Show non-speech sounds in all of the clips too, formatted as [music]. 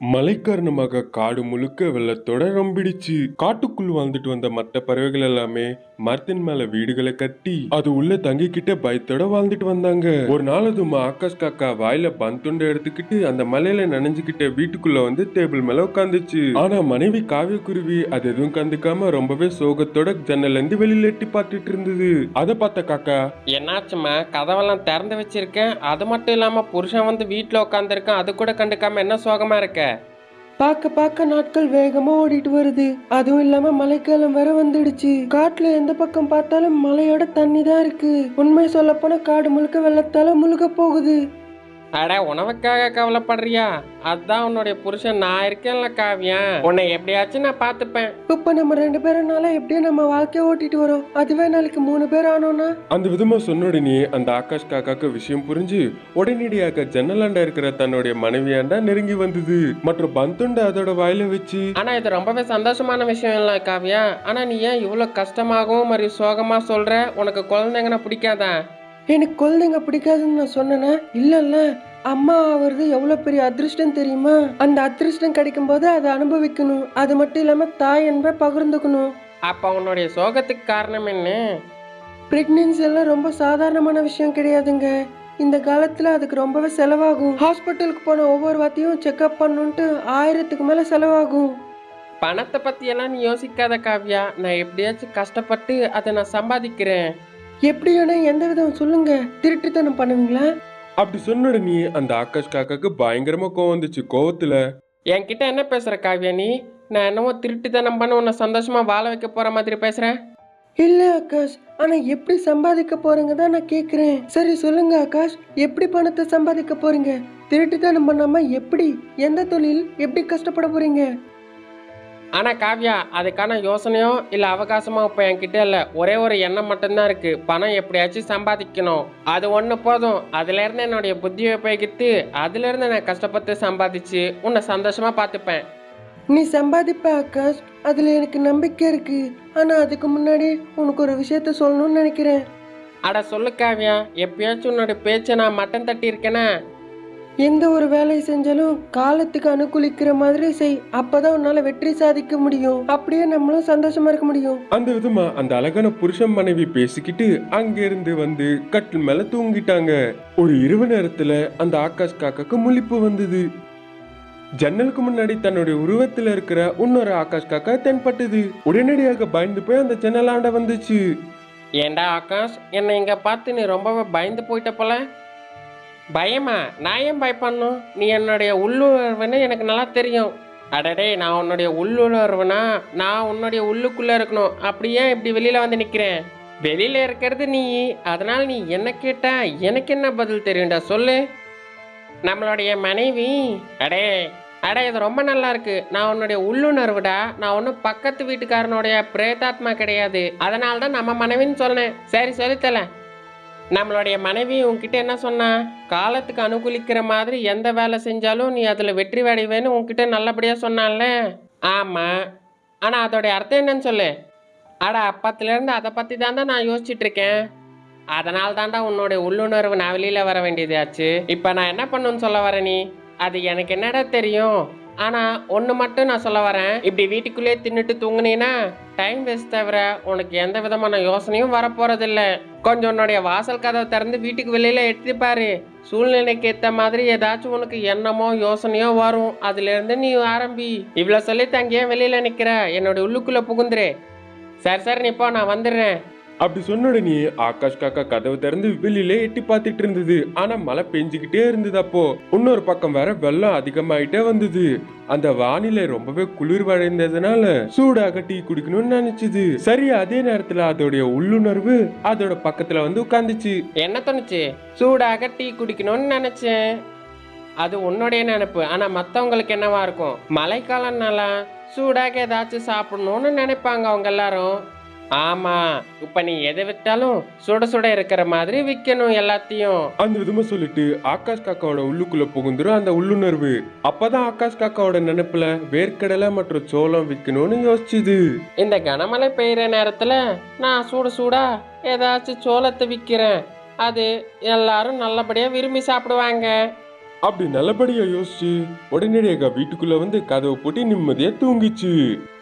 மழை காரணமாக காடு முழுக்க வெள்ளத்தோட ரொம்பிடுச்சு காட்டுக்குள் வாழ்ந்துட்டு வந்த மற்ற பறவைகள் எல்லாமே மரத்தின் மேல வீடுகளை கட்டி அது உள்ள தங்கிக்கிட்ட பயத்தோட வாழ்ந்துட்டு வந்தாங்க. ஒரு நாள் அதுமா ஆகாஷ் காக்கா வாயில பந்துண்டை எடுத்துக்கிட்டு அந்த மலையில நனைஞ்சுக்கிட்ட வீட்டுக்குள்ள வந்து டேபிள் மேல உட்காந்துச்சு ஆனா மனைவி காவிய குருவி அது எதுவும் கண்டுக்காம ரொம்பவே சோகத்தோட ஜன்னல்ல இருந்து வெளியில எட்டி பார்த்துட்டு இருந்தது. அதை பார்த்த காக்கா என்னாச்சும்மா கதவெல்லாம் திறந்து வச்சிருக்கேன் அது மட்டும் இல்லாம புருஷன் வந்து வீட்டில் உட்காந்துருக்கேன் அது கூட கண்டுக்காம என்ன சோகமா இருக்க? பார்க்க பார்க்க நாட்கள் வேகமா ஓடிட்டு வருது. அதுவும் இல்லாம மழைக்காலம் வர வந்துடுச்சு. காட்டுல எந்த பக்கம் பார்த்தாலும் மழையோட தண்ணி தான் இருக்கு. உண்மை சொல்ல போனா காடு முழுக்க வெள்ளத்தால முழுக போகுது. அட உணவுக்காக கவலைப்படுறியா? அதான் உன்னுடைய புருஷன். நான் இருக்கேன்ல காவியா. உன்னை எப்படியாச்சும் நான் பார்த்துப்பேன். இப்ப நம்ம ரெண்டு பேருனால எப்படியும் நம்ம வாழ்க்கைய ஓட்டிட்டு வரோம். அதுவே நாளைக்கு மூணு பேர் ஆனோம்னா? அந்த விதமா சொன்ன உடனே அந்த ஆகாஷ் காக்காக்கு விஷயம் புரிஞ்சு உடனடியாக ஜன்னலாண்டா இருக்கிற தன்னுடைய மனைவியாண்டா நெருங்கி வந்தது. மற்றும் பந்துண்ட அதோட வாயில வச்சு. ஆனா இது ரொம்பவே சந்தோஷமான விஷயம் இல்லை காவியா. ஆனா நீ ஏன் இவ்வளவு கஷ்டமாகவும் மாதிரி சோகமா சொல்ற? உனக்கு குழந்தைங்கன்னா பிடிக்காதா? எனக்கு குழந்தைங்க பிடிக்காதுன்னு நான் சொன்னேனா? இல்லல்ல. அம்மா ஆவறது எவ்வளவு பெரிய அதிர்ஷ்டம் தெரியுமா? அந்த அதிர்ஷ்டம் கிடைக்கும் போது அதை அனுபவிக்கணும். அது மட்டும் இல்லாம தாய் என்பை பகிர்ந்துக்கணும். அப்ப உன்னுடைய சோகத்துக்கு காரணம் என்ன? பிரெக்னன்சி எல்லாம் ரொம்ப சாதாரணமான விஷயம் கிடையாதுங்க. இந்த காலத்துல அதுக்கு ரொம்பவே செலவாகும். ஹாஸ்பிட்டலுக்கு போன ஒவ்வொரு வாத்தியும் செக்அப் பண்ணுன்ட்டு ஆயிரத்துக்கு மேல செலவாகும். பணத்தை பத்தி எல்லாம் நீ யோசிக்காத காவியா. நான் எப்படியாச்சும் கஷ்டப்பட்டு அதை நான் சம்பாதிக்கிறேன். எப்படி வேணா எந்த விதம் சொல்லுங்க? திருட்டுத்தனம் பண்ணுவீங்களா? அப்படி சொன்ன உடனே அந்த ஆகாஷ் காக்காக்கு பயங்கரமா கோவம் வந்துச்சு கோவத்துல. என்கிட்ட என்ன பேசுற காவியா நீ? நான் என்னவோ திருட்டுத்தனம் பண்ண உன்னை சந்தோஷமா வாழ வைக்க போற மாதிரி பேசுறேன் இல்ல ஆகாஷ் ஆனா எப்படி சம்பாதிக்க போறீங்க தான் நான் கேக்குறேன். சரி சொல்லுங்க ஆகாஷ் எப்படி பணத்தை சம்பாதிக்க போறீங்க? திருட்டுத்தனம் பண்ணாம எப்படி எந்த தொழில் எப்படி கஷ்டப்பட போறீங்க? ஆனா காவியா அதுக்கான யோசனையோ இல்ல அவகாசமோ இப்ப என்கிட்ட இல்ல. ஒரே ஒரு எண்ணம் மட்டும்தான் இருக்கு. பணம் எப்படியாச்சும் சம்பாதிக்கணும். அது ஒண்ணு போதும். அதுல இருந்து என்னுடைய புத்தியை உபயோகித்து அதுல இருந்து நான் கஷ்டப்பட்டு சம்பாதிச்சு உன்னை சந்தோஷமா பார்த்துப்பேன். நீ சம்பாதிப்ப ஆகாஷ். அதுல எனக்கு நம்பிக்கை இருக்கு. ஆனா அதுக்கு முன்னாடி உனக்கு ஒரு விஷயத்த சொல்லணும்னு நினைக்கிறேன். அட சொல்லு காவியா. எப்பயாச்சும் உன்னோட பேச்சை நான் மட்டன் தட்டி இருக்கேனா எந்த ஒரு வேலையை செஞ்சாலும் காலத்துக்கு அனுகூலிக்கிற மாதிரி செய். அப்பதான் உன்னால வெற்றி சாதிக்க முடியும். அப்படியே நம்மளும் சந்தோஷமா இருக்க முடியும். அந்த விதமா அந்த அழகான புருஷன் மனைவி பேசிக்கிட்டு அங்க இருந்து வந்து கட்டில் மேல தூங்கிட்டாங்க. ஒரு இரவு நேரத்துல அந்த ஆகாஷ் காக்காக்கு முழிப்பு வந்தது. ஜன்னலுக்கு முன்னாடி தன்னுடைய உருவத்துல இருக்கிற இன்னொரு ஆகாஷ் காக்கா தென்பட்டது. உடனடியாக பயந்து போய் அந்த ஜன்னலாண்ட வந்துச்சு. ஏண்டா ஆகாஷ் என்னை இங்க பார்த்து நீ ரொம்பவே பயந்து போயிட்ட போல? பயமா? நான் ஏன் பயப்படணும்? நீ என்னுடைய உள்ளுணர்வுன்னு எனக்கு நல்லா தெரியும். அடடே நான் உன்னுடைய உள்ளுணர்வுனா நான் உன்னுடைய உள்ளுக்குள்ளே இருக்கணும். அப்படியே இப்படி வெளியில் வந்து நிற்கிறேன் வெளியில் இருக்கிறது நீ. அதனால் நீ என்ன கேட்டால் எனக்கு என்ன பதில் தெரியும்டா சொல்லு. நம்மளுடைய மனைவி அடே அடே இது ரொம்ப நல்லா இருக்கு. நான் உன்னுடைய உள்ளுணர்வுடா நான் ஒன்றும் பக்கத்து வீட்டுக்காரனுடைய பிரேதாத்மா கிடையாது. அதனால தான் நம்ம மனைவின்னு சொன்னேன். சரி சொல்லித்தல நம்மளுடைய மனைவி உன்கிட்ட என்ன சொன்னா? காலத்துக்கு அனுகூலிக்கிற மாதிரி எந்த வேலை செஞ்சாலும் நீ அதில் வெற்றி அடைவேன்னு உன்கிட்ட நல்லபடியாக சொன்னான்ல? ஆமாம் ஆனால் அதோடைய அர்த்தம் என்னன்னு சொல்லு. அட அப்பத்துலேருந்து அதை பற்றி தான் தான் நான் யோசிச்சுட்டு இருக்கேன் அதனால தான்டா உன்னோட உள்ளுணர்வு நான் வெளியில் வர வேண்டியதாச்சு. இப்போ நான் என்ன பண்ணுன்னு சொல்ல வரேன் நீ? அது எனக்கு என்னடா தெரியும்? ஆனால் ஒன்று மட்டும் நான் சொல்ல வரேன். இப்படி வீட்டுக்குள்ளேயே தின்னுட்டு தூங்குனீன்னா டைம் வேஸ்ட் தவிர உனக்கு எந்த விதமான யோசனையும் வரப்போறதில்ல. கொஞ்சம் உன்னுடைய வாசல் கதவை திறந்து வீட்டுக்கு வெளியில எட்டி பாரு. சூழ்நிலைக்கு ஏற்ற மாதிரி ஏதாச்சும் உனக்கு எண்ணமோ யோசனையோ வரும். அதுல இருந்து நீ ஆரம்பி. இவ்வளோ சொல்லி தங்கியே வெளியில நிக்கிற? என்னோட உள்ளுக்குள்ள புகுந்துரு. சரி சரி நீ போ நான் வந்துடுறேன். அப்படி சொன்ன உடனே ஆகாஷ் காக்கா கதவு திறந்து வெளியில எட்டி பார்த்துட்டு இருந்தது. ஆனா மழை பெஞ்சுக்கிட்டே இருந்தது அப்போ. இன்னொரு பக்கம் வேற வெள்ளம் அதிகமாயிட்டே வந்தது. அந்த வானிலை ரொம்பவே குளிர் வளைந்ததுனால சூடாக டீ குடிக்கணும்னு நினைச்சது. சரி அதே நேரத்துல அதோடைய உள்ளுணர்வு அதோட பக்கத்துல வந்து உட்காந்துச்சு என்ன தோணுச்சு? சூடாக டீ குடிக்கணும்னு நினைச்சேன். அது உன்னுடைய நினைப்பு. ஆனா மத்தவங்களுக்கு என்னவா இருக்கும்? மழைக்காலம்னால சூடாக ஏதாச்சும் சாப்பிடணும்னு நினைப்பாங்க அவங்க எல்லாரும். ஆமா இப்ப நீ எதை விட்டாலும் சுட சுட இருக்கிற மாதிரி விற்கணும் எல்லாத்தையும். அந்த விதமா சொல்லிட்டு ஆகாஷ் காக்காவோட உள்ளுக்குள்ள புகுந்துரும் அந்த உள்ளுணர்வு. அப்பதான் ஆகாஷ் காக்காவோட நினைப்புல வேர்க்கடலை மற்றும் சோளம் விற்கணும்னு யோசிச்சுது. இந்த கனமழை பெய்யுற நேரத்துல நான் சூட சூடா ஏதாச்சும் சோளத்தை விற்கிறேன் அது எல்லாரும் நல்லபடியா விரும்பி சாப்பிடுவாங்க. அப்படி நல்லபடியா யோசிச்சு உடனடியாக வீட்டுக்குள்ள வந்து கதவை போட்டு நிம்மதியா தூங்கிச்சு.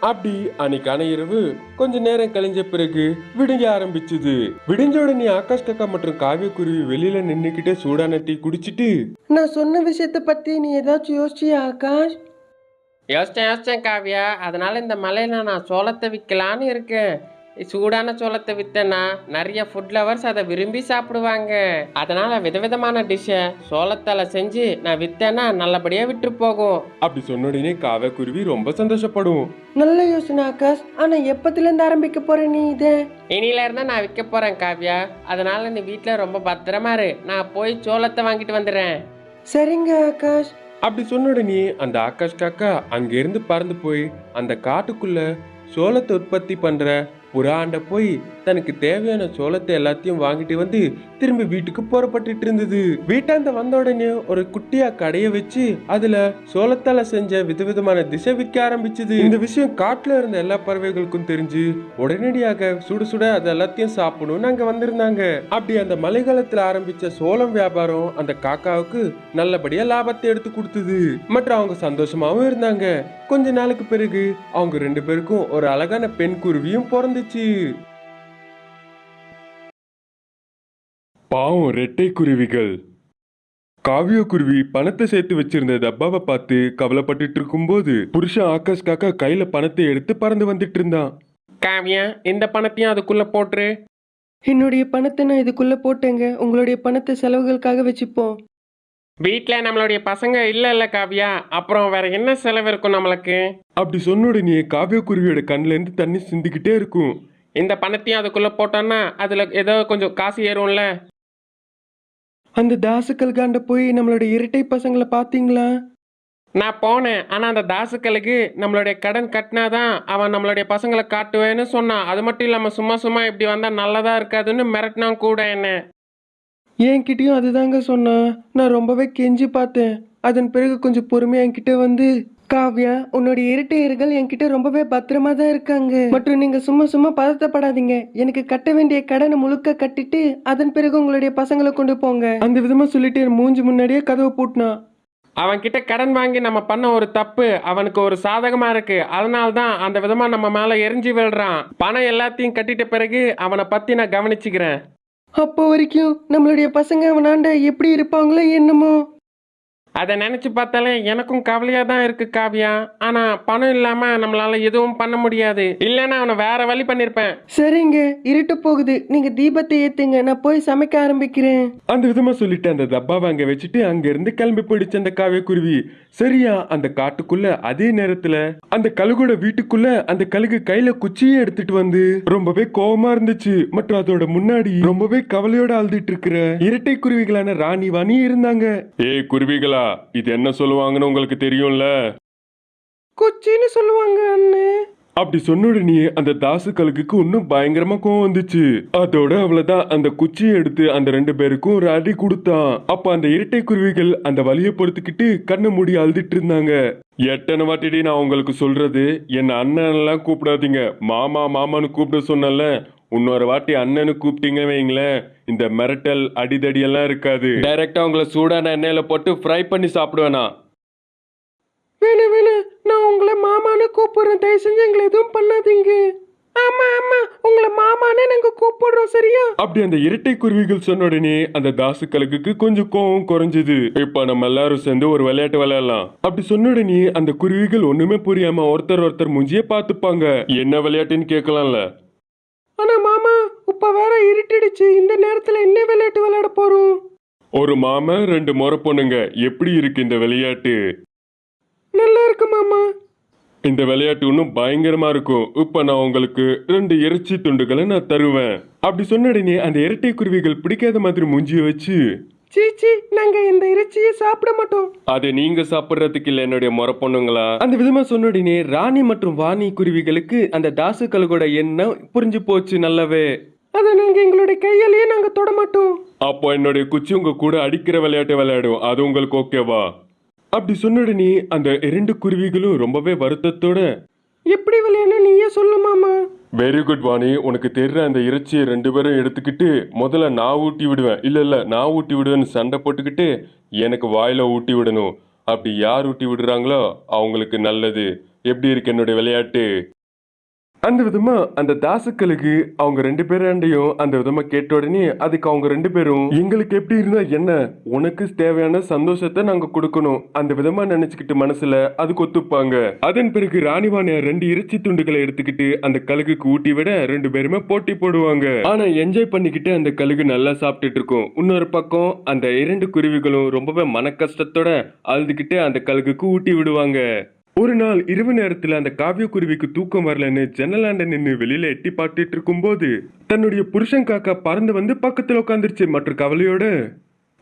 அப்படி அன்னைக்கான இரவு கொஞ்ச நேரம் கழிஞ்ச பிறகு விடுங்க ஆரம்பிச்சது. விடிஞ்ச உடனே ஆகாஷ் கக்கா மற்றும் காவியக்குருவி வெளியில நின்னுக்கிட்டே சூடான டீ குடிச்சிட்டு நான் சொன்ன விஷயத்த பத்தி நீ ஏதாச்சும் யோசிச்சியா ஆகாஷ்? யோசிச்சேன் யோசிச்சேன் காவியா. அதனால இந்த மலையில நான் சோளத்தை விற்கலான்னு இருக்கேன். சூடான சோளத்தை வித்தேன்னா நிறைய ஃபுட் லவர்ஸ் அதை விரும்பி சாப்பிடுவாங்க. அதனால விதவிதமான டிஷ்ஷை சோளத்தால செஞ்சு நான் வித்தேன்னா நல்லபடியா விட்டு போகும். அப்படி சொன்ன உடனே காவியக்குருவி ரொம்ப சந்தோஷப்படும். நல்ல யோசனை ஆகாஷ் ஆனா எப்பத்துல இருந்து ஆரம்பிக்க போற நீ இத? இனியில இருந்தா நான் விற்க போறேன் காவ்யா. அதனால நீ வீட்டில் ரொம்ப பத்திரமா இரு. நான் போய் சோளத்தை வாங்கிட்டு வந்துடுறேன். சரிங்க ஆகாஷ். அப்படி சொன்ன உடனே அந்த ஆகாஷ் காக்கா அங்கிருந்து பறந்து போய் அந்த காட்டுக்குள்ள சோளத்தை உற்பத்தி பண்ற புறாண்ட போய் தனக்கு தேவையான சோளத்தை எல்லாத்தையும் வாங்கிட்டு வந்து திரும்பி வீட்டுக்கு புறப்பட்டுட்டு இருந்தது. வீட்டாந்த வந்த உடனே ஒரு குட்டியா கடைய வச்சு அதுல சோளத்தால செஞ்ச விதவிதமான திசை விற்க ஆரம்பிச்சது. இந்த விஷயம் காட்டுல இருந்த எல்லா பறவைகளுக்கும் தெரிஞ்சு உடனடியாக சுடு சுட அது எல்லாத்தையும் சாப்பிடணும்னு அங்க வந்திருந்தாங்க. அப்படி அந்த மழைக்காலத்துல ஆரம்பிச்ச சோளம் வியாபாரம் அந்த காக்காவுக்கு நல்லபடியா லாபத்தை எடுத்து கொடுத்தது. மற்றும் அவங்க சந்தோஷமாவும் இருந்தாங்க. கொஞ்ச நாளுக்கு பிறகு அவங்க ரெண்டு பேருக்கும் ஒரு அழகான பெண் குருவியும் பிறந்துச்சு. பாவம் ரெட்டை குருவிகள். காவிய குருவி பணத்தை சேர்த்து வச்சிருந்த டப்பாவை பார்த்து கவலைப்பட்டுட்டு இருக்கும்போது புருஷன் ஆகாஷ் காக்கா கையில பணத்தை எடுத்து பறந்து வந்துட்டு இருந்தான் காவ்யா இந்த பணத்தையும் அதுக்குள்ள போட்டுரு. என்னுடைய பணத்தை நான் இதுக்குள்ள போட்டேங்க. உங்களுடைய பணத்தை செலவுகளுக்காக வச்சுப்போம். வீட்டில் நம்மளுடைய பசங்க இல்லை இல்லை காவ்யா. அப்புறம் வேற என்ன செலவு இருக்கும் நம்மளுக்கு? அப்படி சொன்ன உடனே காவிய குருவியோட கண்ணுல இருந்து தண்ணி சிந்திக்கிட்டே இருக்கும். இந்த பணத்தையும் அதுக்குள்ள போட்டோன்னா அதுல ஏதோ கொஞ்சம் காசு ஏறும்ல? அந்த தாசுக்கள் போய் நம்மளுடைய இரட்டை பசங்களை பாத்தீங்களா நான் போனேன். ஆனா அந்த தாசுக்களுக்கு நம்மளுடைய கடன் கட்டினாதான் அவன் நம்மளுடைய பசங்களை காட்டுவேன்னு சொன்னான். அது மட்டும் இல்லாம சும்மா சும்மா இப்படி வந்தா நல்லதா இருக்காதுன்னு மிரட்டினான் கூட என்ன. என்கிட்டயும் அதுதாங்க சொன்னான் நான் ரொம்பவே கெஞ்சி பார்த்தேன். அதன் பிறகு கொஞ்சம் பொறுமையா என்கிட்ட வந்து காவ்யா உன்னுடைய இரட்டையர்கள் என்கிட்ட ரொம்பவே பத்திரமா தான் இருக்காங்க. மற்றும் நீங்க சும்மா சும்மா பதத்தப்படாதீங்க எனக்கு கட்ட வேண்டிய கடனை முழுக்க கட்டிட்டு அதன் பிறகு உங்களுடைய பசங்களை கொண்டு போங்க. அந்த விதமா சொல்லிட்டு மூஞ்சி முன்னாடியே கதவை பூட்டினான் அவன் கிட்ட கடன் வாங்கி நம்ம பண்ண ஒரு தப்பு அவனுக்கு ஒரு சாதகமா இருக்கு. அதனால தான் அந்த விதமா நம்ம மேல எரிஞ்சு விழுறான். பணம் எல்லாத்தையும் கட்டிட்ட பிறகு அவனை பத்தி நான் கவனிச்சுக்கிறேன். அப்போ வரைக்கும் நம்மளுடைய பசங்க அவனாண்ட எப்படி இருப்பாங்களோ என்னமோ. அதை நினைச்சு பார்த்தாலே எனக்கும் கவலையா தான் இருக்கு காவியா. ஆனா பணம் இல்லாம நம்மளால எதுவும் பண்ண முடியாது. இல்லைன்னா அவனை வேற வழி பண்ணிருப்பேன். சரிங்க இருட்டு போகுது. நீங்க தீபத்தை ஏத்துங்க. நான் போய் சமைக்க ஆரம்பிக்கிறேன். அந்த விதமா சொல்லிட்டு அந்த டப்பாவை அங்க வச்சுட்டு அங்க இருந்து கிளம்பி போயிடுச்சு அந்த காவிய குருவி. சரியா அந்த காட்டுக்குள்ள அதே நேரத்துல அந்த கழுகோட வீட்டுக்குள்ள அந்த கழுகு கையில குச்சியை எடுத்துட்டு வந்து ரொம்பவே கோவமா இருந்துச்சு. மற்றும் அதோட முன்னாடி ரொம்பவே கவலையோட அழுதுட்டு இருக்கிற இரட்டை குருவிகளான ராணி வாணி இருந்தாங்க. ஏய் குருவிகளா? இது என்ன சொல்லுவாங்கன்னு உங்களுக்கு தெரியும்ல? குச்சின்னு சொல்லுவாங்க அண்ணே. அப்படி சொன்ன உடனே அந்த தாசு கழுகுக்கு இன்னும் பயங்கரமா கோவம் வந்துச்சு. அதோட அவ்வளவுதான் அந்த குச்சியை எடுத்து அந்த ரெண்டு பேருக்கும் ஒரு அடி கொடுத்தான். அப்ப அந்த இரட்டை குருவிகள் அந்த வலியை பொறுத்துக்கிட்டு கண்ணை மூடி அழுதுட்டு இருந்தாங்க. எத்தனை வாட்டிடி நான் உங்களுக்கு சொல்றது? என்ன அண்ணன் எல்லாம் கூப்பிடாதீங்க. மாமா மாமான்னு கூப்பிட சொன்னல இன்னொரு வாட்டி அண்ணனு கூப்பிட்டீங்க வைங்களேன். இந்த மிரட்டல் அடிதடி எல்லாம் இருக்காது டைரக்டா உங்களை சூடான எண்ணெயில போட்டு ஃப்ரை பண்ணி சாப்பிடுவேனா? வேணு வேணு. நான் உங்களை மாமான்னு கூப்பிடுறேன். தயவு செஞ்சு எங்களை எதுவும் பண்ணாதீங்க. ஆமா ஆமா. உங்களை மாமான்னு நாங்க கூப்பிடுறோம் சரியா? அப்படி அந்த இரட்டை குருவிகள் சொன்ன உடனே அந்த தாசு கழுகுக்கு கொஞ்சம் கோவம் குறைஞ்சது. இப்ப நம்ம எல்லாரும் சேர்ந்து ஒரு விளையாட்டு விளையாடலாம். அப்படி சொன்ன உடனே அந்த குருவிகள் ஒண்ணுமே புரியாம ஒருத்தர் ஒருத்தர் மூஞ்சியே பார்த்துப்பாங்க. என்ன விளையாட்டுன்னு கேட்கலாம்ல. இப்ப வேற இருட்டிடுச்சு. இந்த நேரத்துல என்ன விளையாட்டு விளையாட போறோம்? ஒரு மாமன் ரெண்டு முறை பொண்ணுங்க. எப்படி இருக்கு இந்த விளையாட்டு? நல்லா இருக்கு மாமா. இந்த விளையாட்டு இன்னும் பயங்கரமா இருக்கும். இப்ப நான் உங்களுக்கு ரெண்டு இறைச்சி துண்டுகளை நான் தருவேன். அப்படி சொன்ன உடனே அந்த இரட்டை குருவிகள் பிடிக்காத மாதிரி மூஞ்சிய வச்சு சீச்சி நாங்க இந்த இறைச்சியை சாப்பிட மாட்டோம். அதை நீங்க சாப்பிடுறதுக்கு இல்ல என்னுடைய முறை பொண்ணுங்களா? அந்த விதமா சொன்ன ராணி மற்றும் வாணி குருவிகளுக்கு அந்த தாசு கழுகோட எண்ணம் புரிஞ்சு போச்சு நல்லாவே? அதை நாங்க எங்களுடைய கையாலேயே நாங்க தொட மாட்டோம் அப்போ என்னுடைய குச்சி உங்க கூட அடிக்கிற விளையாட்டு விளையாடும் அது உங்களுக்கு ஓகேவா? அப்படி சொன்ன உடனே அந்த இரண்டு குருவிகளும் ரொம்பவே வருத்தத்தோட எப்படி விளையாடணும் நீயே சொல்லு மாமா. Very good Vani. உனக்கு தெரிற அந்த இறைச்சியை ரெண்டு பேரும் எடுத்துக்கிட்டு முதல்ல நான் ஊட்டி விடுவேன். இல்ல இல்ல நான் ஊட்டி விடுவேன்னு சண்டை போட்டுக்கிட்டு எனக்கு வாயில ஊட்டி விடணும். அப்படி யார் ஊட்டி விடுறாங்களோ அவங்களுக்கு நல்லது. எப்படி இருக்கு என்னுடைய விளையாட்டு? அந்த விதமா அந்த தாசுக்களுக்கு அவங்க ரெண்டு பேராண்டையும் அந்த விதமா கேட்ட உடனே அதுக்கு அவங்க ரெண்டு பேரும் எங்களுக்கு எப்படி இருந்தா என்ன? உனக்கு தேவையான சந்தோஷத்தை நாங்க கொடுக்கணும். அந்த விதமா நினைச்சுக்கிட்டு மனசுல அது கொத்துப்பாங்க அதன் பிறகு ராணிவாணியார் ரெண்டு இறைச்சி துண்டுகளை எடுத்துக்கிட்டு அந்த கழுகுக்கு ஊட்டி விட ரெண்டு பேருமே போட்டி போடுவாங்க. ஆனா என்ஜாய் பண்ணிக்கிட்டு அந்த கழுகு நல்லா சாப்பிட்டுட்டு இருக்கும். இன்னொரு பக்கம் அந்த இரண்டு குருவிகளும் ரொம்பவே மன கஷ்டத்தோட அழுதுகிட்டு அந்த கழுகுக்கு ஊட்டி விடுவாங்க. ஒரு நாள் இரவு நேரத்துல அந்த காவிய குருவிக்கு தூக்கம் வரலன்னு ஜன்னலாண்ட நின்று வெளியில எட்டி பார்த்துட்டு இருக்கும்போது தன்னுடைய புருஷன் காக்கா பறந்து வந்து பக்கத்துல உட்காந்துருச்சு மற்ற கவலையோட.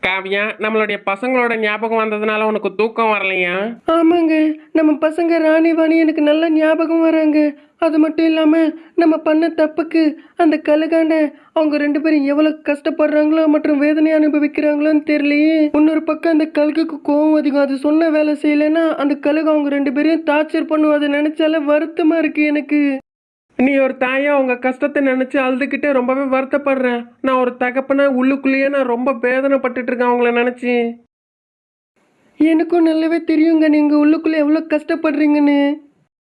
காவியா நம்மளுடைய பசங்களோட ஞாபகம் வந்ததுனால உனக்கு தூக்கம் வரலையா? ஆமாங்க. நம்ம பசங்க ராணி வாணி எனக்கு நல்ல ஞாபகம் வராங்க. அது மட்டும் இல்லாம நம்ம பண்ண தப்புக்கு அந்த கழுகாண்ட அவங்க ரெண்டு பேரும் எவ்வளவு கஷ்டப்படுறாங்களோ மற்றும் வேதனை அனுபவிக்கிறாங்களோன்னு தெரியலையே. இன்னொரு பக்கம் அந்த கழுகுக்கு கோவம் அதிகம். அது சொன்ன வேலை செய்யலைன்னா அந்த கழுகு அவங்க ரெண்டு பேரையும் டார்ச்சர் பண்ணுவோம் அதை நினைச்சாலே வருத்தமா இருக்கு எனக்கு. நீ ஒரு தாயா உங்க கஷ்டத்தை நினைச்சு அழுதுகிட்டே ரொம்பவே வருத்தப்படுறேன் நான் ஒரு தகப்பனா உள்ளுக்குள்ளேயே நான் ரொம்ப வேதனைப்பட்டுட்டு இருக்கேன் அவங்கள நினைச்சு. எனக்கும் நல்லாவே தெரியுங்க. நீங்க உள்ளுக்குள்ள எவ்வளவு கஷ்டப்படுறீங்கன்னு.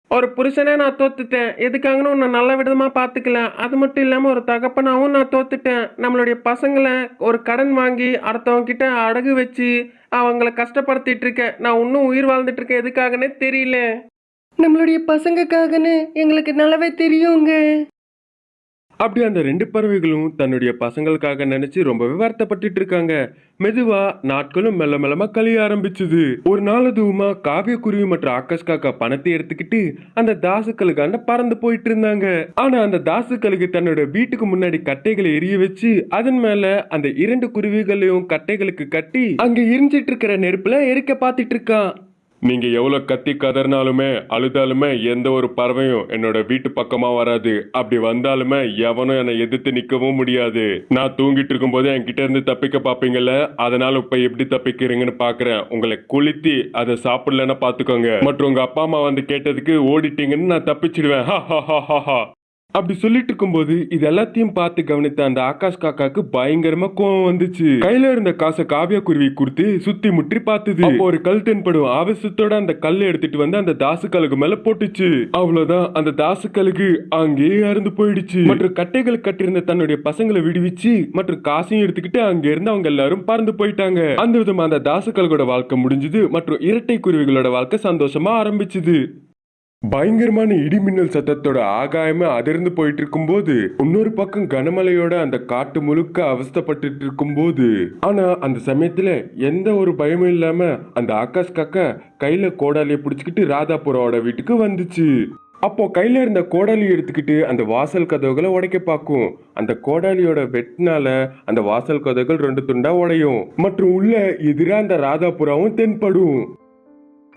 ஒரு புருஷனே நான் தோத்துட்டேன். எதுக்காகன்னு உன்னை நல்ல விதமா பாத்துக்கல அது மட்டும் இல்லாம ஒரு தகப்பனாவும் நான் தோத்துட்டேன். நம்மளுடைய பசங்களை ஒரு கடன் வாங்கி அடுத்தவங்க கிட்ட அடகு வச்சு அவங்கள கஷ்டப்படுத்திட்டு இருக்கேன் நான் இன்னும் உயிர் வாழ்ந்துட்டு இருக்கேன். எதுக்காகனே தெரியல. நம்மளுடைய பசங்கக்காகன்னு எங்களுக்கு நல்லாவே தெரியுங்க. அப்படி அந்த ரெண்டு பறவைகளும் தன்னுடைய பசங்களுக்காக நினைச்சு ரொம்பவே வருத்தப்பட்டுட்டு இருக்காங்க. மெதுவா நாட்களும் மெல்ல மெல்லமா கழிய ஆரம்பிச்சது. ஒரு நாள் அதுவுமா காவிய குருவி மற்றும் ஆகாஷ் காக்கா பணத்தை எடுத்துக்கிட்டு அந்த தாசுக்களுக்காண்ட பறந்து போயிட்டு இருந்தாங்க. ஆனா அந்த தாசுக்களுக்கு தன்னோட வீட்டுக்கு முன்னாடி கட்டைகளை எரிய வச்சு அதன் மேல அந்த இரண்டு குருவிகளையும் கட்டைகளுக்கு கட்டி அங்க எரிஞ்சிட்டு இருக்கிற நெருப்புல எரிக்க பாத்துட்டு இருக்கான். நீங்கள் எவ்வளோ கத்தி கதறினாலுமே அழுதாலுமே எந்த ஒரு பறவையும் என்னோட வீட்டு பக்கமாக வராது. அப்படி வந்தாலுமே எவனும் என்னை எதிர்த்து நிற்கவும் முடியாது. நான் தூங்கிட்டு இருக்கும்போது என்கிட்ட இருந்து தப்பிக்க பாப்பீங்கல்ல அதனால இப்போ எப்படி தப்பிக்கிறீங்கன்னு பார்க்குறேன் உங்களை குளித்தி அதை சாப்பிடலன்னா பார்த்துக்கோங்க மற்றும் உங்கள் அப்பா அம்மா வந்து கேட்டதுக்கு ஓடிட்டீங்கன்னு நான் தப்பிச்சிடுவேன். [laughs] ஹா ஹா ஹா ஹா ஹா. அப்படி சொல்லிட்டு இருக்கும்போது இது எல்லாத்தையும் பார்த்து கவனித்த அந்த ஆகாஷ் காக்காக்கு பயங்கரமா கோவம் வந்துச்சு. கையில இருந்த காசை காவியா குருவி கொடுத்து சுத்தி முற்றி பார்த்தது. ஒரு கல் தென்படும் ஆவேசத்தோட அந்த கல்லை எடுத்துட்டு வந்து அந்த தாசு கழுகு மேல போட்டுச்சு. அவ்வளவுதான் அந்த தாசு கழுகு அங்கேயே அறுந்து போயிடுச்சு. மற்றும் கட்டைகள் கட்டியிருந்த தன்னுடைய பசங்களை விடுவிச்சு மற்றும் காசையும் எடுத்துக்கிட்டு அங்க இருந்து அவங்க எல்லாரும் பறந்து போயிட்டாங்க. அந்த விதமா அந்த தாசு கழுகோட வாழ்க்கை முடிஞ்சது. மற்றும் இரட்டை குருவிகளோட வாழ்க்கை சந்தோஷமா ஆரம்பிச்சுது. பயங்கரமான இடிமின்னல் சத்தத்தோட ஆகாயமே அதிர்ந்து போயிட்டு இருக்கும்போது இன்னொரு பக்கம் கனமழையோட அந்த காட்டு முழுக்க அவஸ்தைப்பட்டுட்டு இருக்கும்போது ஆனா அந்த சமயத்துல எந்த ஒரு பயமும் இல்லாம அந்த ஆகாஷ் காக்கா கையில கோடாலியை பிடிச்சிக்கிட்டு ராதாபுரோட வீட்டுக்கு வந்துச்சு. அப்போ கையில இருந்த கோடாலி எடுத்துக்கிட்டு அந்த வாசல் கதவுகளை உடைக்க பார்க்கும். அந்த கோடாலியோட வெட்டினால அந்த வாசல் கதவுகள் ரெண்டு துண்டா உடையும். மற்றும் உள்ள எதிராக அந்த ராதாபுராவும் தென்படும்.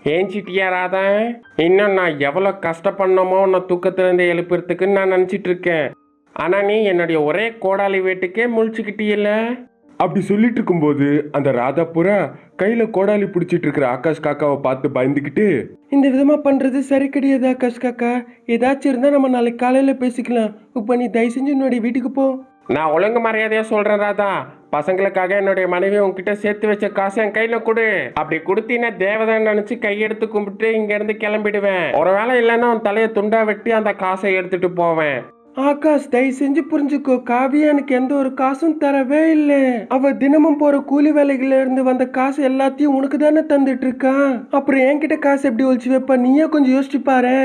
ஏன் சிட்டியா ராதா இன்னும் நான் எவ்வளோ கஷ்டப்படணுமோ உன்னை தூக்கத்திலேருந்து எழுப்புறதுக்குன்னு நான் நினச்சிட்டு இருக்கேன் ஆனால் நீ என்னுடைய ஒரே கோடாலி வீட்டுக்கே முழிச்சுக்கிட்டியல்ல? அப்படி சொல்லிட்டு இருக்கும்போது அந்த ராதாபுரா கையில கோடாலி பிடிச்சிட்டு இருக்கிற ஆகாஷ் காக்காவை பார்த்து பயந்துக்கிட்டு இந்த விதமா பண்றது சரி கிடையாது ஆகாஷ் காக்கா. ஏதாச்சும் இருந்தா நம்ம நாளைக்கு காலையில பேசிக்கலாம். இப்ப நீ தயவு செஞ்சு என்னுடைய வீட்டுக்கு போ. நான் ஒழுங்கு மரியாதையாக சொல்கிறேன் ராதா. பசங்களுக்காக என்னுடைய மனைவி உன்கிட்ட சேர்த்து வச்ச காசை என் கையில் கொடு. அப்படி கொடுத்தீங்கன்னா தேவதை நினச்சி கையெடுத்து கும்பிட்டு இங்கேருந்து கிளம்பிடுவேன். ஒருவேளை இல்லைன்னா உன் தலையை துண்டா வெட்டி அந்த காசை எடுத்துட்டு போவேன். ஆகாஷ் தயவு செஞ்சு புரிஞ்சுக்கோ. காவியா எனக்கு எந்த ஒரு காசும் தரவே இல்லை. அவ தினமும் போற கூலி வேலைகள்ல இருந்து வந்த காசு எல்லாத்தையும் உனக்கு தானே தந்துட்டு இருக்கான் அப்புறம் என்கிட்ட காசு எப்படி ஒழிச்சு வைப்ப? நீயே கொஞ்சம் யோசிச்சு பாரு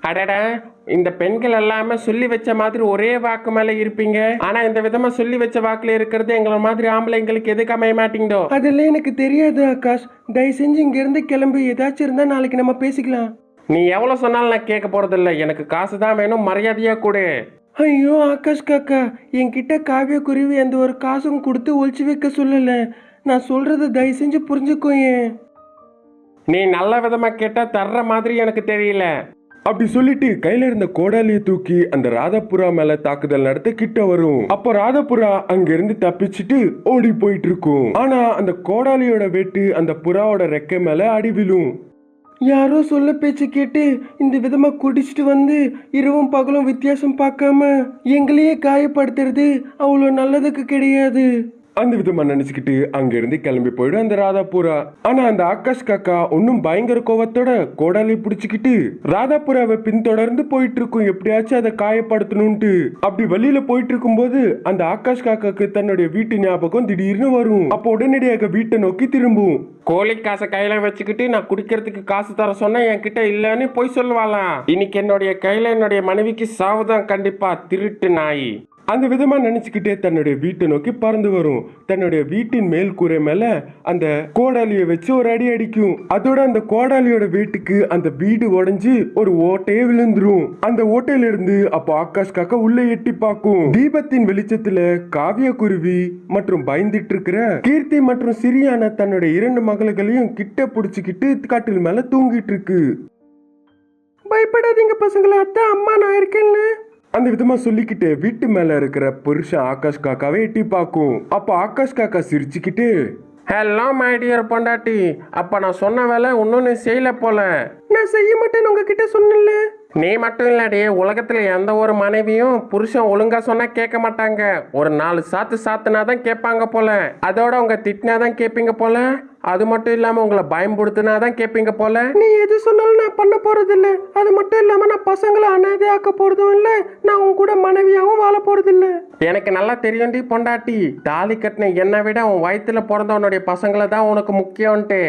அடடா. இந்த பெண்கள் எல்லாமே சொல்லி வச்ச மாதிரி ஒரே வாக்கு மேல இருப்பீங்க. ஆனா இந்த விதமா சொல்லி வச்ச வாக்குல இருக்கிறது எங்களை மாதிரி ஆம்பளைங்களுக்கு எதுக்கு அமைய மாட்டீங்களோ? அதெல்லாம் எனக்கு தெரியாது ஆகாஷ். தயவு செஞ்சு இங்க இருந்து கிளம்பி. ஏதாச்சும் இருந்தா நாளைக்கு நம்ம பேசிக்கலாம். நீ எவ்வளவு சொன்னாலும் நான் கேட்க போறதில்ல. எனக்கு காசு தான் வேணும். மரியாதையா கொடு. ஐயோ ஆகாஷ் காக்கா. என்கிட்ட காவிய குருவி எந்த ஒரு காசும் கொடுத்து ஒழிச்சு வைக்க சொல்லல. நான் சொல்றத தயவு செஞ்சு புரிஞ்சுக்கோ ஏன் நீ நல்ல விதமா கேட்டா தர்ற மாதிரி எனக்கு தெரியல. அப்படி சொல்லிட்டு கையில இருந்த கோடாலியை தூக்கி அந்த ராதாபுரா மேல தாக்குதல் நடத்த கிட்ட வரும். அப்போ ராதாபுரா அங்க இருந்து தப்பிச்சுட்டு ஓடி போயிட்டு இருக்கும். ஆனா அந்த கோடாலியோட வெட்டு அந்த புறாவோட ரெக்கை மேல அடி விழும். யாரோ சொல்ல பேச்சு கேட்டு இந்த விதமா குடிச்சிட்டு வந்து இரவும் பகலும் வித்தியாசம் பார்க்காம எங்களையே காயப்படுத்துறது அவ்வளோ நல்லதுக்கு கிடையாது. அந்த விதமா நினைச்சுக்கிட்டு அங்கேருந்து கிளம்பி போயிடும் அந்த ராதாபுரா. ஆனா அந்த ஆகாஷ் காக்கா ஒன்னும் பயங்கர கோவத்தோட கோடாலி பிடிச்சுக்கிட்டு ராதாபுராவை பின்தொடர்ந்து போயிட்டு இருக்கும் எப்படியாச்சும் அதை காயப்படுத்தணும்ட்டு அப்படி வெளியில போயிட்டு இருக்கும்போது அந்த ஆகாஷ் காக்காக்கு தன்னுடைய வீட்டு ஞாபகம் திடீர்னு வரும். அப்போ உடனடியாக வீட்டை நோக்கி திரும்பும். கோழி காசை கையில வச்சுக்கிட்டு நான் குடிக்கிறதுக்கு காசு தர சொன்னா என்கிட்ட இல்லைன்னு போய் சொல்லுவாளாம். இன்னைக்கு என்னுடைய கையில என்னுடைய மனைவிக்கு சாவுதான் கண்டிப்பா திருட்டு நாய். அந்த விதமா நினைச்சுக்கிட்டே தன்னுடைய வீட்டை நோக்கி பறந்து வரும். தன்னுடைய வீட்டின் மேல் கூரை மேல அந்த கோடாலியை வச்சு ஒரு அடி அடிக்கும். அதோட அந்த கோடாலியோட வீட்டுக்கு அந்த வீடு உடஞ்சி ஒரு ஓட்டையே விழுந்துரும். அந்த ஓட்டையில இருந்து அப்போ ஆகாஷ் காக்கா உள்ள எட்டி பார்க்கும். தீபத்தின் வெளிச்சத்துல காவிய குருவி மற்றும் பயந்துட்டு இருக்கிற கீர்த்தி மற்றும் சிரியான தன்னுடைய இரண்டு மகள்களையும் கிட்ட புடிச்சுக்கிட்டு காட்டில் மேல தூங்கிட்டு இருக்கு. பயப்படாதீங்க பசங்களா அத்தை அம்மா நான் இருக்கேன்னு அந்த விதமா சொல்லிக்கிட்டு வீட்டு மேல இருக்கிற புருஷன் ஆகாஷ் காக்காவே எட்டி பார்க்கும். அப்போ ஆகாஷ் காக்கா சிரிச்சுக்கிட்டு ஹலோ மை டியர் பொண்டாட்டி. அப்ப நான் சொன்ன வேலை இன்னும் நீ செய்யல போல. நான் செய்ய மாட்டேன்னு உங்ககிட்ட சொன்னேன்ல. நீ மட்டும் இல்லாடி. உலகத்துல எந்த ஒரு மனைவியும் புருஷன் ஒழுங்கா சொன்னா கேட்க மாட்டாங்க. ஒரு நாலு சாத்து சாத்துனா தான் கேட்பாங்க போல. அதோட உங்க திட்டினா தான் கேட்பீங்க போல. அது மட்டும் இல்லாம உங்களை பயன்படுத்தினா தான் கேட்பீங்க போல. நீ எது சொன்னாலும் நான் பண்ண போறது இல்ல அது மட்டும் இல்லாம நான் பசங்களை அனாதையாக்க போறதும் இல்ல. நான் உன் கூட மனைவியாகவும் வாழ போறது இல்ல எனக்கு நல்லா தெரியும்டி பொண்டாட்டி. தாலி கட்டின என்னை விட உன் வயிற்றில் பிறந்த உன்னுடைய பசங்களை தான் உனக்கு முக்கியம்ன்ட்டு.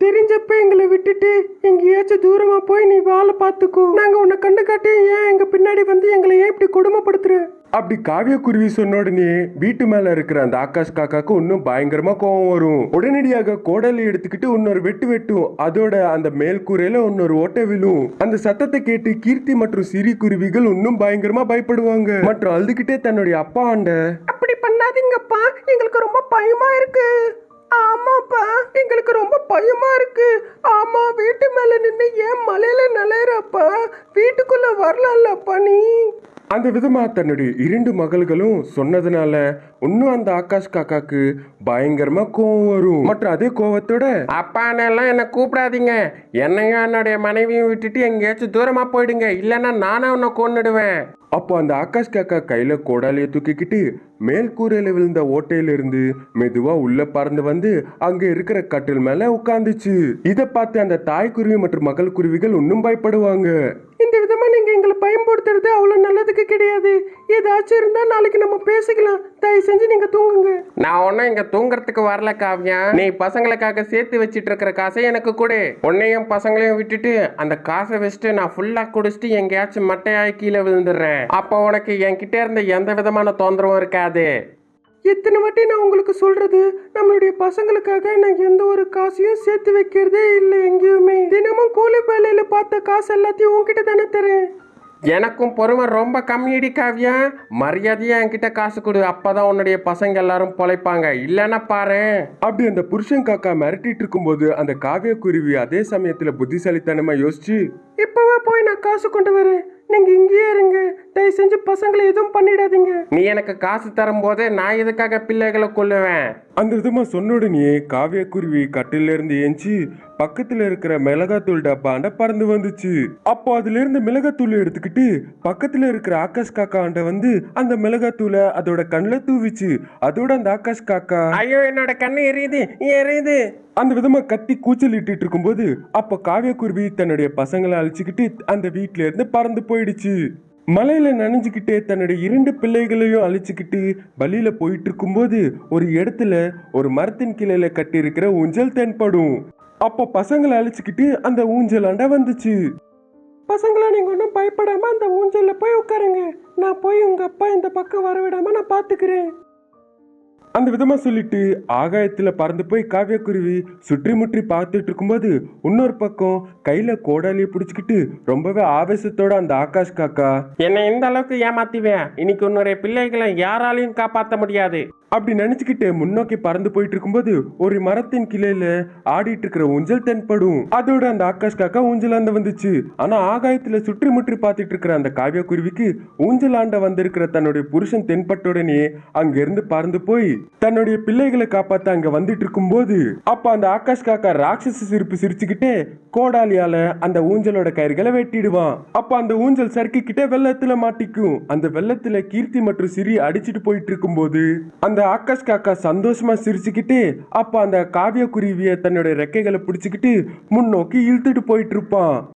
தெரிஞ்சப்ப எங்களை விட்டுட்டு எங்கேயாச்சும் தூரமா போய் நீ வாழை பார்த்துக்கோ நாங்க உன்னை கண்டு காட்டி ஏன் எங்க பின்னாடி வந்து எங்களை ஏன் இப்படி கொடுமைப்படுத்துற? அப்படி காவியக்குருவி சொன்ன உடனே வீட்டு மேல இருக்கிற அந்த ஆகாஷ் காக்காக்கு இன்னும் பயங்கரமா கோவம் வரும். உடனடியாக கோடலை எடுத்துக்கிட்டு இன்னொரு வெட்டு வெட்டும். அதோட அந்த மேல் கூரையில இன்னொரு ஓட்டை விழும். அந்த சத்தத்தை கேட்டு கீர்த்தி மற்றும் சிறி குருவிகள் இன்னும் பயங்கரமா பயப்படுவாங்க. மற்றும் அழுதுகிட்டே தன்னுடைய அப்பா ஆண்ட அப்படி பண்ணாதீங்கப்பா. எங்களுக்கு ரொம்ப பயமா இருக்கு. ஆமாப்பா. எங்களுக்கு ரொம்ப பயமா இருக்கு. ஆமா வீட்டு மேல நின்று ஏன் மலையில நிலையறப்பா வீட்டுக்குள்ள வரலாம்லப்பா நீ. அந்த விதமாக தன்னுடைய இரண்டு மகள்களும் சொன்னதுனால இன்னும் அந்த ஆகாஷ் காக்காக்கு பயங்கரமா கோவம் வரும். மற்றும் அதே கோவத்தோட அப்பானெல்லாம் என்னை கூப்பிடாதீங்க. என்னையும் என்னுடைய மனைவியும் விட்டுட்டு எங்கேயாச்சும் தூரமா போயிடுங்க. இல்லைன்னா நானே உன்னை கொன்னுடுவேன். அப்போ அந்த ஆகாஷ் காக்கா கையில கோடாலியை தூக்கிக்கிட்டு மேல்கூரையில விழுந்த ஓட்டையில இருந்து மெதுவா உள்ள பறந்து வந்து அங்க இருக்கிற கட்டில் மேல உட்காந்துச்சு இதை பார்த்து அந்த தாய் குருவி மற்றும் மகள் குருவிகள் இன்னும் பயப்படுவாங்க. இந்த விதமா எங்களை பயன்படுத்துறது அவ்வளவு நல்லதுக்கு கிடையாது. ஏதாச்சும் இருந்தா நாளைக்கு நம்ம பேசிக்கலாம். தயவு செஞ்சு நீங்க தூங்குங்க. நான் ஒன்றும் இங்க தூங்குறதுக்கு வரல காவியா. நீ பசங்களுக்காக சேர்த்து வச்சிட்டு இருக்கிற காசை எனக்கு கொடு. உன்னையும் பசங்களையும் விட்டுட்டு அந்த காசை வச்சுட்டு நான் ஃபுல்லா குடிச்சிட்டு எங்கேயாச்சும் மட்டையாய் கீழே விழுந்துடுறேன். அப்போ உனக்கு என்கிட்ட இருந்த எந்த விதமான தொந்தரவும் இருக்காது. எத்தனை வாட்டி நான் உங்களுக்கு சொல்றது? நம்மளுடைய பசங்களுக்காக நான் எந்த ஒரு காசையும் சேர்த்து வைக்கிறதே இல்லை எங்கேயுமே. தினமும் கூலி வேலையில பார்த்த காசு எல்லாத்தையும் உன்கிட்ட தானே தரேன். எனக்கும் பொறுமை ரொம்ப கம்மியடி காவியா. மரியாதையா என்கிட்ட காசு கொடு. அப்பதான் உன்னுடைய பசங்க எல்லாரும் பொழைப்பாங்க. இல்லைன்னா பாரு. அப்படி அந்த புருஷன் காக்கா மிரட்டிட்டு இருக்கும்போது அந்த காவிய குருவி அதே சமயத்துல புத்திசாலித்தனமா யோசிச்சு இப்பவே போய் நான் காசு கொண்டு வரேன். நீங்க இங்கேயே இருங்க. தயவு செஞ்சு பசங்களை எதுவும் பண்ணிடாதீங்க. நீ எனக்கு காசு தரும்போது நான் எதுக்காக பிள்ளைகளை கொல்லுவேன்? அந்த விதமா சொன்ன உடனே காவிய குருவி கட்டில இருந்து ஏஞ்சி பக்கத்துல இருக்கிற மிளகாத்தூள் டப்பாண்ட பறந்து வந்துச்சு. அப்போ அதுல இருந்து மிளகாத்தூள் எடுத்துக்கிட்டு பக்கத்துல இருக்கிற ஆகாஷ் காக்கா ஆண்ட வந்து அந்த மிளகாத்தூளை அதோட கண்ணுல தூவிச்சு அதோட அந்த ஆகாஷ் காக்கா ஐயோ என்னோட கண்ணு எரியுது எரியுது. அந்த விதமா கத்தி கூச்சல் இட்டுட்டு இருக்கும்போது அப்ப காவியக்குருவி தன்னுடைய பசங்களை அழிச்சுக்கிட்டு அந்த வீட்ல இருந்து பறந்து போயிடுச்சு. மலையில் நனைஞ்சுக்கிட்டே தன்னுடைய இரண்டு பிள்ளைகளையும் அழிச்சுக்கிட்டு வழியில் போயிட்டு இருக்கும்போது ஒரு இடத்துல ஒரு மரத்தின் கிளையில கட்டியிருக்கிற ஊஞ்சல் தென்படும். அப்போ பசங்களை அழிச்சுக்கிட்டு அந்த ஊஞ்சலாண்ட வந்துச்சு. பசங்களா நீங்க ஒன்றும் பயப்படாம அந்த ஊஞ்சல்ல போய் உட்காருங்க. நான் போய் உங்க அப்பா இந்த பக்கம் வர நான் பாத்துக்கிறேன். அந்த விதமாக சொல்லிட்டு ஆகாயத்தில் பறந்து போய் காவியக்குருவி சுற்றி முற்றி பார்த்துட்டு இருக்கும்போது இன்னொரு பக்கம் கையில் கோடாலியை பிடிச்சிக்கிட்டு ரொம்பவே ஆவேசத்தோட அந்த ஆகாஷ் காக்கா என்னை இந்த அளவுக்கு ஏமாத்திவேன். இன்னைக்கு உன்னுடைய பிள்ளைகளை யாராலையும் காப்பாற்ற முடியாது. அப்படி நினைச்சுக்கிட்டு முன்னோக்கி பறந்து போயிட்டு இருக்கும்போது ஒரு மரத்தின் கிளையில ஆடிட்டு இருக்கிற ஊஞ்சல் தென்படும். அதோட அந்த ஆகாஷ் காக்கா ஊஞ்சல் ஆண்ட வந்துச்சு. ஆனா ஆகாயத்துல சுற்றி முற்றி பார்த்துட்டு இருக்கிற அந்த காவியா குருவிக்கு ஊஞ்சல் ஆண்ட வந்திருக்கிற தன்னுடைய புருஷன் தென்பட்ட உடனே அங்கிருந்து பறந்து போய் தன்னுடைய பிள்ளைகளை காப்பாத்த அங்க வந்துட்டு இருக்கும்போது அப்ப அந்த ஆகாஷ் காக்கா ராட்சச சிரிப்பு சிரிச்சுக்கிட்டே கோடாலியால அந்த ஊஞ்சலோட கயிறுகளை வெட்டிடுவான். அப்ப அந்த ஊஞ்சல் சறுக்கிக்கிட்டே வெள்ளத்துல மாட்டிக்கும். அந்த வெள்ளத்துல கீர்த்தி மற்றும் சிறி அடிச்சிட்டு போயிட்டு இருக்கும்போது அந்த ஆகாஷ் காக்கா சந்தோஷமா சிரிச்சுக்கிட்டு அப்ப அந்த காவிய குருவிய தன்னுடைய ரெக்கைகளை பிடிச்சுக்கிட்டு முன்னோக்கி இழுத்துட்டு போயிட்டு இருப்பான்.